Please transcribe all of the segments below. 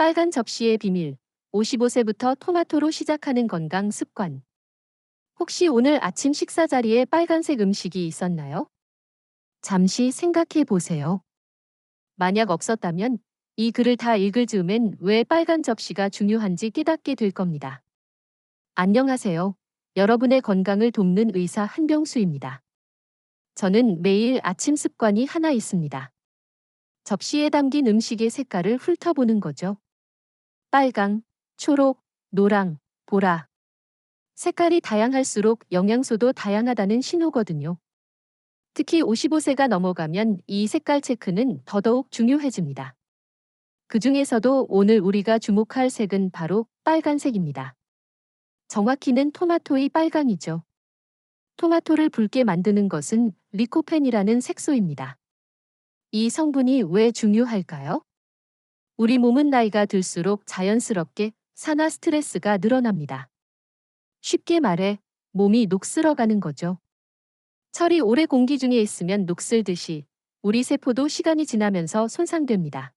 빨간 접시의 비밀. 55세부터 토마토로 시작하는 건강 습관. 혹시 오늘 아침 식사 자리에 빨간색 음식이 있었나요? 잠시 생각해 보세요. 만약 없었다면 이 글을 다 읽을 즈음엔 왜 빨간 접시가 중요한지 깨닫게 될 겁니다. 안녕하세요. 여러분의 건강을 돕는 의사 한병수입니다. 저는 매일 아침 습관이 하나 있습니다. 접시에 담긴 음식의 색깔을 훑어보는 거죠. 빨강, 초록, 노랑, 보라. 색깔이 다양할수록 영양소도 다양하다는 신호거든요. 특히 55세가 넘어가면 이 색깔 체크는 더더욱 중요해집니다. 그 중에서도 오늘 우리가 주목할 색은 바로 빨간색입니다. 정확히는 토마토의 빨강이죠. 토마토를 붉게 만드는 것은 리코펜이라는 색소입니다. 이 성분이 왜 중요할까요? 우리 몸은 나이가 들수록 자연스럽게 산화 스트레스가 늘어납니다. 쉽게 말해 몸이 녹슬어가는 거죠. 철이 오래 공기 중에 있으면 녹슬듯이 우리 세포도 시간이 지나면서 손상됩니다.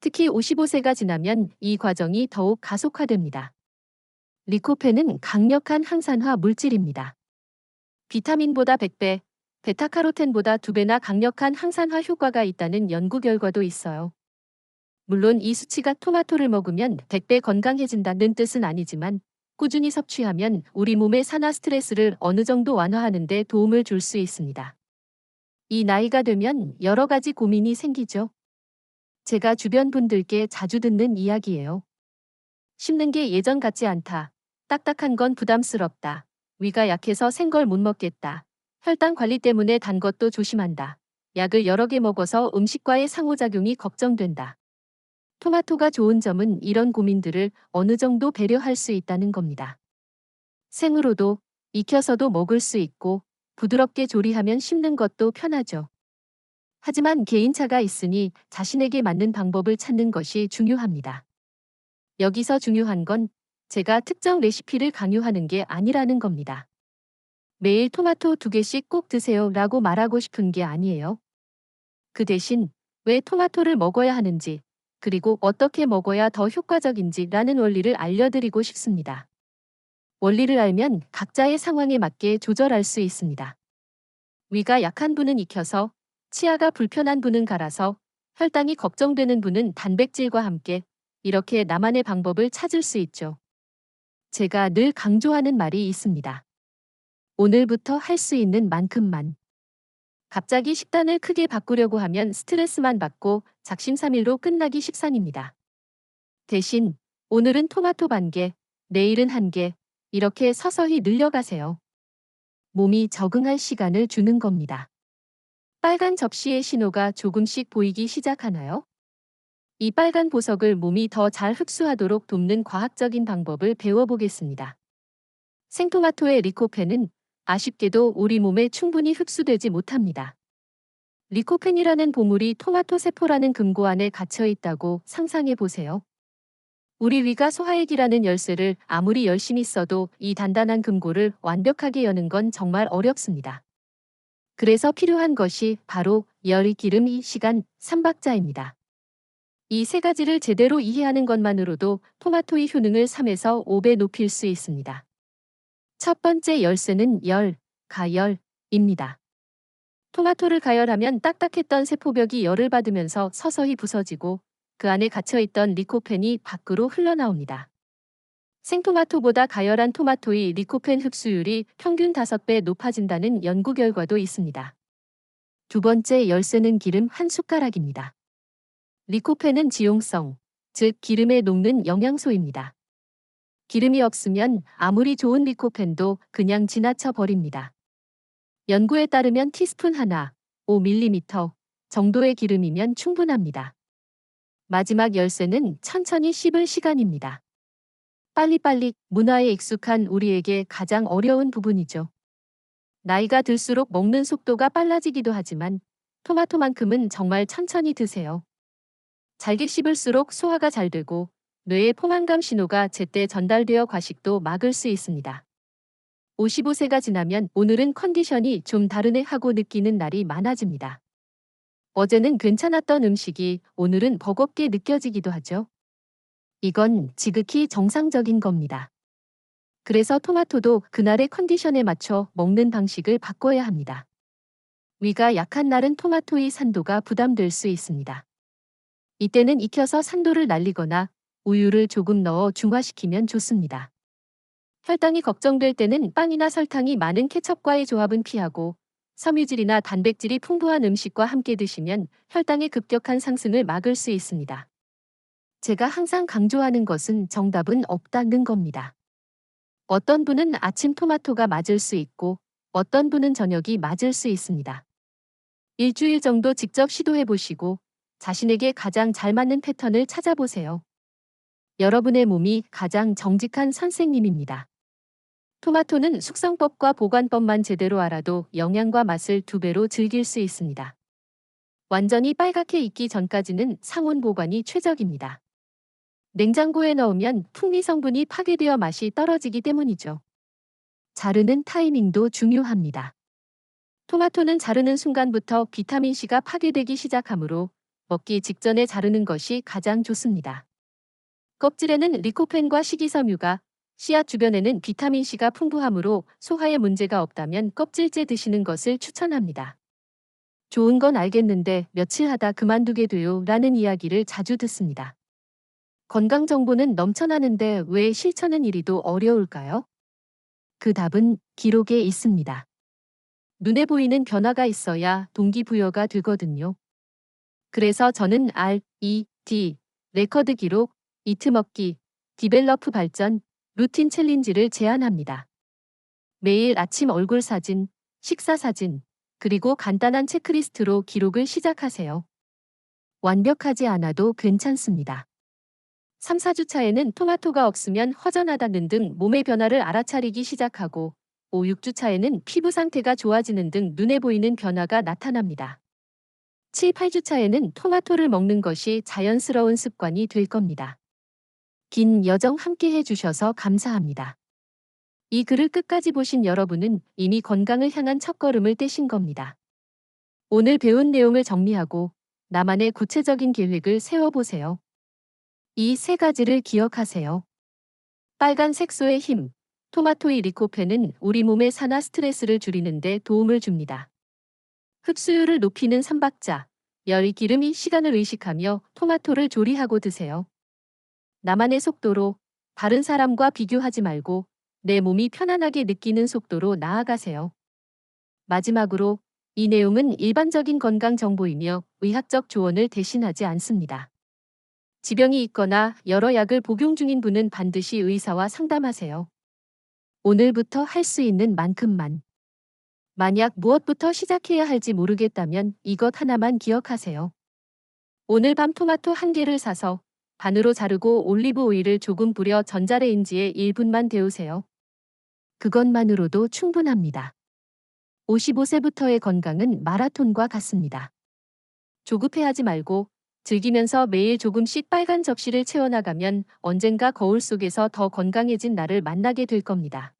특히 55세가 지나면 이 과정이 더욱 가속화됩니다. 리코펜은 강력한 항산화 물질입니다. 비타민보다 100배, 베타카로텐보다 2배나 강력한 항산화 효과가 있다는 연구 결과도 있어요. 물론 이 수치가 토마토를 먹으면 100배 건강해진다는 뜻은 아니지만 꾸준히 섭취하면 우리 몸의 산화 스트레스를 어느 정도 완화하는 데 도움을 줄 수 있습니다. 이 나이가 되면 여러 가지 고민이 생기죠. 제가 주변 분들께 자주 듣는 이야기예요. 씹는 게 예전 같지 않다. 딱딱한 건 부담스럽다. 위가 약해서 생걸 못 먹겠다. 혈당 관리 때문에 단 것도 조심한다. 약을 여러 개 먹어서 음식과의 상호작용이 걱정된다. 토마토가 좋은 점은 이런 고민들을 어느 정도 배려할 수 있다는 겁니다. 생으로도 익혀서도 먹을 수 있고 부드럽게 조리하면 씹는 것도 편하죠. 하지만 개인차가 있으니 자신에게 맞는 방법을 찾는 것이 중요합니다. 여기서 중요한 건 제가 특정 레시피를 강요하는 게 아니라는 겁니다. 매일 토마토 두 개씩 꼭 드세요 라고 말하고 싶은 게 아니에요. 그 대신 왜 토마토를 먹어야 하는지 그리고 어떻게 먹어야 더 효과적인지 라는 원리를 알려드리고 싶습니다. 원리를 알면 각자의 상황에 맞게 조절할 수 있습니다. 위가 약한 분은 익혀서 치아가 불편한 분은 갈아서 혈당이 걱정되는 분은 단백질과 함께 이렇게 나만의 방법을 찾을 수 있죠. 제가 늘 강조하는 말이 있습니다. 오늘부터 할 수 있는 만큼만. 갑자기 식단을 크게 바꾸려고 하면 스트레스만 받고 작심삼일로 끝나기 십상입니다. 대신 오늘은 토마토 반 개, 내일은 한 개, 이렇게 서서히 늘려가세요. 몸이 적응할 시간을 주는 겁니다. 빨간 접시의 신호가 조금씩 보이기 시작하나요? 이 빨간 보석을 몸이 더 잘 흡수하도록 돕는 과학적인 방법을 배워보겠습니다. 생토마토의 리코펜은 아쉽게도 우리 몸에 충분히 흡수되지 못합니다. 리코펜이라는 보물이 토마토 세포라는 금고 안에 갇혀 있다고 상상해 보세요. 우리 위가 소화액이라는 열쇠를 아무리 열심히 써도 이 단단한 금고를 완벽하게 여는 건 정말 어렵습니다. 그래서 필요한 것이 바로 열이 기름이 시간 3박자입니다. 이 세 가지를 제대로 이해하는 것만으로도 토마토의 효능을 3에서 5배 높일 수 있습니다. 첫 번째 열쇠는 열, 가열입니다. 토마토를 가열하면 딱딱했던 세포벽이 열을 받으면서 서서히 부서지고 그 안에 갇혀있던 리코펜이 밖으로 흘러나옵니다. 생토마토보다 가열한 토마토의 리코펜 흡수율이 평균 5배 높아진다는 연구 결과도 있습니다. 두 번째 열쇠는 기름 한 숟가락입니다. 리코펜은 지용성, 즉 기름에 녹는 영양소입니다. 기름이 없으면 아무리 좋은 리코펜도 그냥 지나쳐 버립니다. 연구에 따르면 티스푼 하나, 5mm 정도의 기름이면 충분합니다. 마지막 열쇠는 천천히 씹을 시간입니다. 빨리빨리 문화에 익숙한 우리에게 가장 어려운 부분이죠. 나이가 들수록 먹는 속도가 빨라지기도 하지만 토마토만큼은 정말 천천히 드세요. 잘게 씹을수록 소화가 잘 되고 뇌의 포만감 신호가 제때 전달되어 과식도 막을 수 있습니다. 55세가 지나면 오늘은 컨디션이 좀 다르네 하고 느끼는 날이 많아집니다. 어제는 괜찮았던 음식이 오늘은 버겁게 느껴지기도 하죠. 이건 지극히 정상적인 겁니다. 그래서 토마토도 그날의 컨디션에 맞춰 먹는 방식을 바꿔야 합니다. 위가 약한 날은 토마토의 산도가 부담될 수 있습니다. 이때는 익혀서 산도를 날리거나 우유를 조금 넣어 중화시키면 좋습니다. 혈당이 걱정될 때는 빵이나 설탕이 많은 케첩과의 조합은 피하고 섬유질이나 단백질이 풍부한 음식과 함께 드시면 혈당의 급격한 상승을 막을 수 있습니다. 제가 항상 강조하는 것은 정답은 없다는 겁니다. 어떤 분은 아침 토마토가 맞을 수 있고 어떤 분은 저녁이 맞을 수 있습니다. 일주일 정도 직접 시도해 보시고 자신에게 가장 잘 맞는 패턴을 찾아보세요. 여러분의 몸이 가장 정직한 선생님입니다. 토마토는 숙성법과 보관법만 제대로 알아도 영양과 맛을 두 배로 즐길 수 있습니다. 완전히 빨갛게 익기 전까지는 상온 보관이 최적입니다. 냉장고에 넣으면 풍미 성분이 파괴되어 맛이 떨어지기 때문이죠. 자르는 타이밍도 중요합니다. 토마토는 자르는 순간부터 비타민C가 파괴되기 시작하므로 먹기 직전에 자르는 것이 가장 좋습니다. 껍질에는 리코펜과 식이섬유가, 씨앗 주변에는 비타민C가 풍부하므로 소화에 문제가 없다면 껍질째 드시는 것을 추천합니다. 좋은 건 알겠는데 며칠 하다 그만두게 돼요 라는 이야기를 자주 듣습니다. 건강 정보는 넘쳐나는데 왜 실천은 이리도 어려울까요? 그 답은 기록에 있습니다. 눈에 보이는 변화가 있어야 동기부여가 되거든요. 그래서 저는 R, E, D, 레커드 기록, 이트 먹기, 디벨러프 발전, 루틴 챌린지를 제안합니다. 매일 아침 얼굴 사진, 식사 사진, 그리고 간단한 체크리스트로 기록을 시작하세요. 완벽하지 않아도 괜찮습니다. 3, 4주 차에는 토마토가 없으면 허전하다는 등 몸의 변화를 알아차리기 시작하고 5, 6주 차에는 피부 상태가 좋아지는 등 눈에 보이는 변화가 나타납니다. 7, 8주 차에는 토마토를 먹는 것이 자연스러운 습관이 될 겁니다. 긴 여정 함께 해주셔서 감사합니다. 이 글을 끝까지 보신 여러분은 이미 건강을 향한 첫걸음을 떼신 겁니다. 오늘 배운 내용을 정리하고 나만의 구체적인 계획을 세워보세요. 이 세 가지를 기억하세요. 빨간 색소의 힘, 토마토의 리코펜은 우리 몸의 산화 스트레스를 줄이는 데 도움을 줍니다. 흡수율을 높이는 삼박자, 열 기름이 시간을 의식하며 토마토를 조리하고 드세요. 나만의 속도로 다른 사람과 비교하지 말고 내 몸이 편안하게 느끼는 속도로 나아가세요. 마지막으로 이 내용은 일반적인 건강 정보이며 의학적 조언을 대신하지 않습니다. 지병이 있거나 여러 약을 복용 중인 분은 반드시 의사와 상담하세요. 오늘부터 할 수 있는 만큼만. 만약 무엇부터 시작해야 할지 모르겠다면 이것 하나만 기억하세요. 오늘 밤 토마토 한 개를 사서 반으로 자르고 올리브 오일을 조금 뿌려 전자레인지에 1분만 데우세요. 그것만으로도 충분합니다. 55세부터의 건강은 마라톤과 같습니다. 조급해하지 말고 즐기면서 매일 조금씩 빨간 접시를 채워나가면 언젠가 거울 속에서 더 건강해진 나를 만나게 될 겁니다.